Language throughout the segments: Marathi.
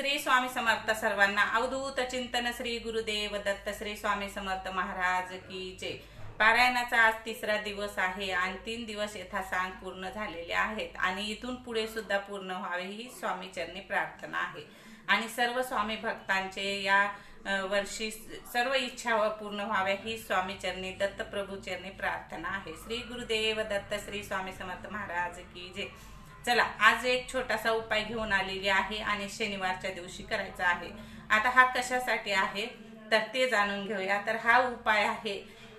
श्री स्वामी समर्थ सर्वांना अवधूत चिंतन श्री गुरुदेव दत्त श्री स्वामी समर्थ महाराज की जय. पारायणाचा आज तिसरा दिवस आहे आणि तीन दिवस यथासांग पूर्ण झालेले आहेत आणि इथून पुढे सुद्धा पूर्ण व्हावे ही स्वामीचरणी प्रार्थना आहे. आणि सर्व स्वामी भक्तांचे या वर्षी सर्व इच्छा पूर्ण व्हाव्या ही स्वामीचरणी दत्तप्रभूचरणी दत्त प्रार्थना आहे. श्री गुरुदेव दत्त श्री स्वामी समर्थ महाराज की जय. चला आज एक छोटासा उपाय घेऊन आलेली आहे आणि शनिवारच्या दिवशी करायचा आहे. आता हा कशासाठी आहे? तर ते जाणून घेऊया. तर हा उपाय आहे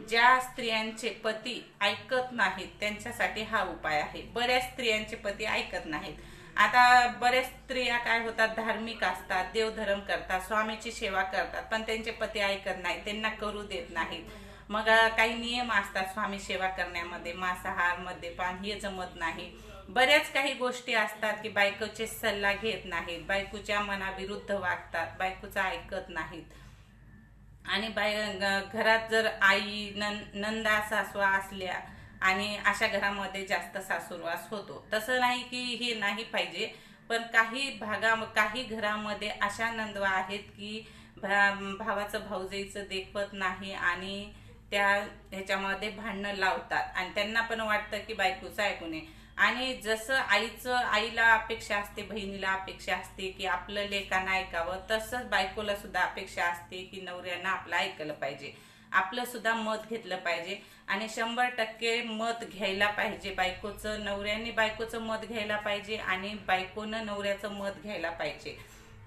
ज्या स्त्रियांचे पती ऐकत नाहीत त्यांच्यासाठी हा उपाय आहे. बऱ्याच स्त्रियांचे पती ऐकत नाहीत. आता बऱ्याच स्त्रिया काय होतात? धार्मिक असतात देवधर्म करतात स्वामीची सेवा करतात पण त्यांचे पती ऐकत नाहीत त्यांना करू देत नाहीत. मग काही नियम असतात स्वामी सेवा करण्यामध्ये मांसाहार मद्यपान हे जमत नाही. बऱ्याच काही गोष्टी असतात की बायकोचे सल्ला घेत नाहीत बायकोच्या मनाविरुद्ध वागतात बायकोचं ऐकत नाहीत. आणि बाय घरात जर आई नं नंदा सासवा असल्या आणि अशा घरामध्ये जास्त सासूरवास होतो. तसं नाही की हे नाही पाहिजे पण काही भागा काही घरामध्ये अशा नंदवा आहेत की भा- भावाचं भाऊजाईचं देखवत नाही आणि त्या ह्याच्यामध्ये भांडणं लावतात. आणि त्यांना पण वाटतं की बायकोचं ऐकू नये. आणि जसं आईचं आईला अपेक्षा असते बहिणीला अपेक्षा असते की आपलं लेकांना ऐकावं तसंच बायकोला सुद्धा अपेक्षा असते की नवऱ्यानं आपलं ऐकलं पाहिजे. आपलं सुद्धा मत घेतलं पाहिजे. आणि शंभर टक्के मत घ्यायला पाहिजे. बायकोचं नवऱ्याने बायकोचं मत घ्यायला पाहिजे आणि बायकोनं नवऱ्याचं मत घ्यायला पाहिजे.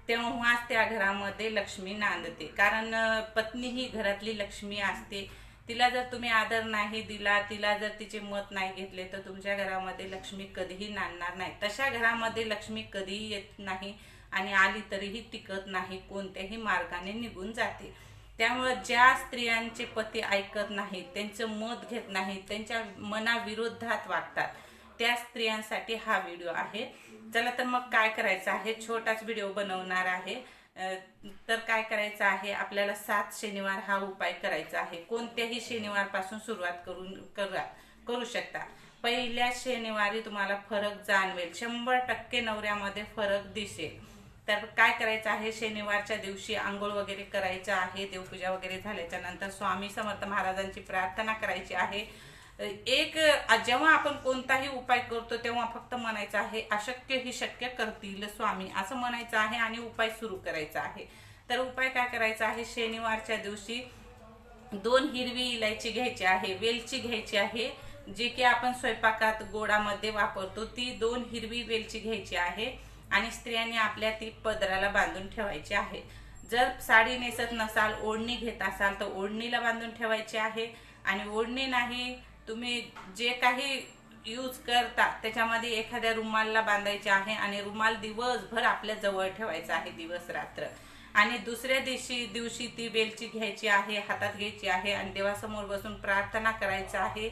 तेव्हाच त्या घरामध्ये लक्ष्मी नांदते. कारण पत्नी ही घरातली लक्ष्मी असते. तिला जर तुम्ही आदर नाही दिला तिला जर तिचे मत नाही घेतले तर तुमच्या घरामध्ये लक्ष्मी कधीही नांदणार नाही. तशा घरामध्ये लक्ष्मी कधीही येत नाही आणि आली तरीही टिकत नाही कोणत्याही मार्गाने निघून जाते. त्यामुळं ज्या स्त्रियांचे पती ऐकत नाहीत त्यांचं मत घेत नाहीत त्यांच्या मनाविरोधात वागतात त्या स्त्रियांसाठी हा व्हिडिओ आहे. चला तर मग काय करायचं आहे? छोटाच व्हिडिओ बनवणार आहे. तर काय करायचं आहे? आपल्याला सात शनिवार हा उपाय करायचा आहे. कोणत्याही शनिवारपासून सुरुवात करून करा करू शकता. पहिल्या शनिवारी तुम्हाला फरक जाणवेल. शंभर टक्के नवऱ्यामध्ये फरक दिसेल. तर काय करायचं आहे? शनिवारच्या दिवशी आंघोळ वगैरे करायचं आहे देवपूजा वगैरे झाल्याच्यानंतर स्वामी समर्थ महाराजांची प्रार्थना करायची आहे. एक जेव्हा आपण कोणताही उपाय करतो तेव्हा फक्त म्हणायचं आहे अशक्य ही शक्य करतील स्वामी असं म्हणायचं आहे आणि उपाय सुरू करायचा आहे. तर उपाय काय करायचा आहे? शनिवारच्या दिवशी दोन हिरवी इलायची घ्यायची आहे वेलची घ्यायची आहे जे की आपण स्वयंपाकात गोडामध्ये वापरतो ती दोन हिरवी वेलची घ्यायची आहे आणि स्त्रियांनी आपल्या ती पदराला बांधून ठेवायची आहे. जर साडी नेसत नसाल ओढणी घेत असाल तर ओढणीला बांधून ठेवायची आहे आणि ओढणी नाही तुम्ही जे काही यूज करता त्याच्यामध्ये एखाद्या रुमालला बांधायचे आहे आणि रुमाल दिवसभर आपल्या जवळ ठेवायचा आहे दिवस रात्र. आणि दुसऱ्या दिवशी दिवशी ती वेलची घ्यायची आहे हातात घ्यायची आहे आणि देवासमोर बसून प्रार्थना करायचं आहे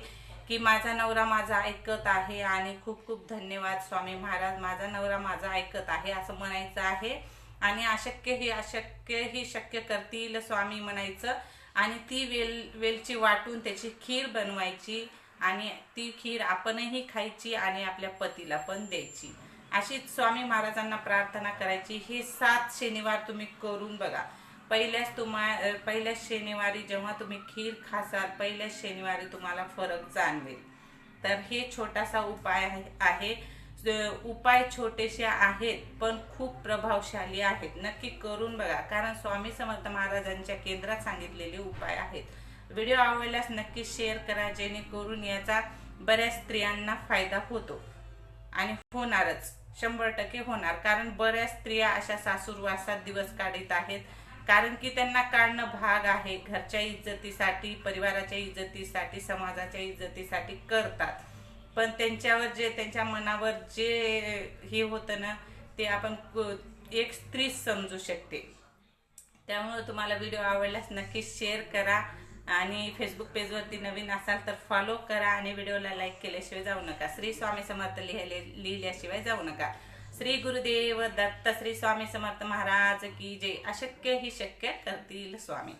की माझा नवरा माझा ऐकत आहे आणि खूप खूप धन्यवाद स्वामी महाराज माझा नवरा माझा ऐकत आहे असं म्हणायचं आहे. आणि अशक्य ही अशक्य ही शक्य करतील स्वामी म्हणायचं. आणि ती वेल वेलची वाटून त्याची खीर बनवायची आणि ती खीर आपणही खायची आणि आपल्या पतीला पण द्यायची. अशीच स्वामी महाराजांना प्रार्थना करायची. हे सात शनिवार तुम्ही करून बघा. पहिल्याच तुम्हा पहिल्या शनिवारी जेव्हा तुम्ही खीर खासाल पहिल्याच शनिवारी तुम्हाला फरक जाणवेल. तर हे छोटासा उपाय आहे- उपाय छोटेसे आहेत पण खूप प्रभावशाली आहेत. नक्की करून बघा. कारण स्वामी समर्थ महाराजांच्या केंद्रात सांगितलेले उपाय आहेत. व्हिडिओ आवडल्यास नक्की शेअर करा जेणेकरून याचा बऱ्याच स्त्रियांना फायदा होतो. आणि होणारच. शंभर टक्के होणार. कारण बऱ्याच स्त्रिया अशा सासूरवासात दिवस काढीत आहेत. कारण की त्यांना काढणं भाग आहे. घरच्या इज्जतीसाठी परिवाराच्या इज्जतीसाठी समाजाच्या इज्जतीसाठी करतात. पण त्यांच्यावर जे त्यांच्या मनावर जे हे होतं ना ते आपण एक स्त्रीच समजू शकते. त्यामुळं तुम्हाला व्हिडिओ आवडल्यास नक्की शेअर करा आणि फेसबुक पेजवरती नवीन असाल तर फॉलो करा आणि व्हिडिओला लाईक केल्याशिवाय जाऊ नका. श्री स्वामी समर्थ लिहिले लिहिल्याशिवाय जाऊ नका. श्री गुरुदेव दत्त श्री स्वामी समर्थ महाराज की जे अशक्य ही शक्य करतील स्वामी.